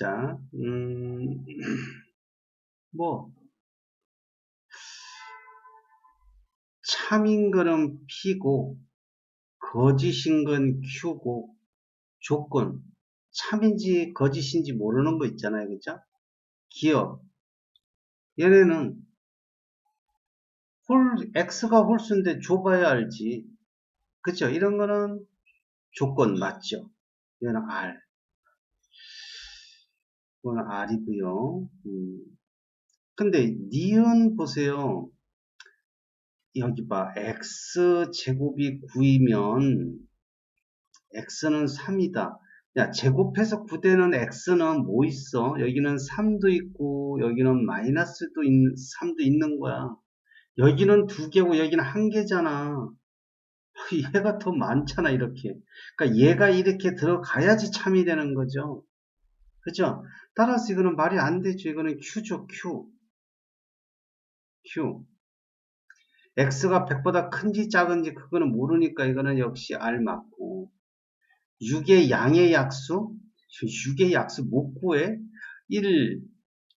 자, 음, 뭐, 참인 거는 P고, 거짓인 건 Q고, 조건, 참인지 거짓인지 모르는 거 있잖아요. 그죠? 기업. 얘네는 홀, X가 홀수인데 줘봐야 알지. 그죠? 이런 거는 조건 맞죠? 얘는 R. 이거는 R이고요. 음. 근데 니은 보세요. 여기 봐. X 제곱이 9이면 X는 3이다. 야, 제곱해서 9되는 X는 뭐 있어? 여기는 3도 있고, 여기는 마이너스도 있, 3도 있는 거야. 여기는 두 개고, 여기는 한 개잖아. 얘가 더 많잖아, 이렇게. 그러니까 얘가 이렇게 들어가야지 참이 되는 거죠. 그죠? 따라서 이거는 말이 안 되죠. 이거는 Q죠, Q. Q. X가 100보다 큰지 작은지 그거는 모르니까 이거는 역시 R 맞고. 6의 양의 약수? 6의 약수 못 구해? 1,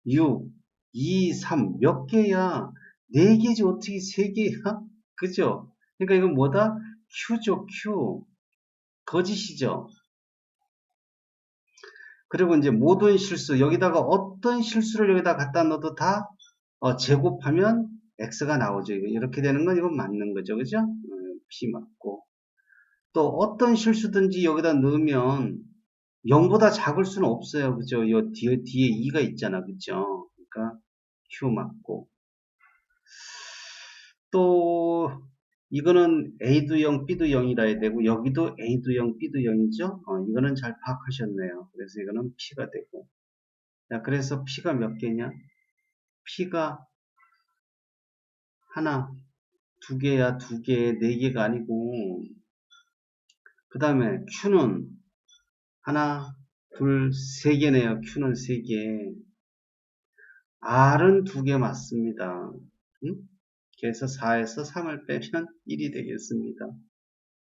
6, 2, 3 몇 개야? 4개지 어떻게 3개야? 그죠? 그러니까 이건 뭐다? Q죠, Q. 거짓이죠. 그리고 이제 모든 실수, 여기다가 어떤 실수를 여기다 갖다 넣어도 다 어, 제곱하면 X가 나오죠. 이렇게 되는 건 이건 맞는 거죠. 그죠? 음, P 맞고. 또 어떤 실수든지 여기다 넣으면 0보다 작을 수는 없어요. 그죠? 요 뒤에, 뒤에 2가 있잖아. 그죠? 그러니까 Q 맞고. 또 이거는 A도 0, B도 0이라 해야 되고 여기도 A도 0, B도 0이죠. 어, 이거는 잘 파악하셨네요. 그래서 이거는 P가 되고 자, 그래서 P가 몇 개냐? P가 하나, 두 개야, 두 개, 네 개가 아니고 그 다음에 Q는 하나, 둘, 세 개네요. Q는 세 개. R은 두 개 맞습니다. 응? 그래서 4에서 3을 빼면 1이 되겠습니다.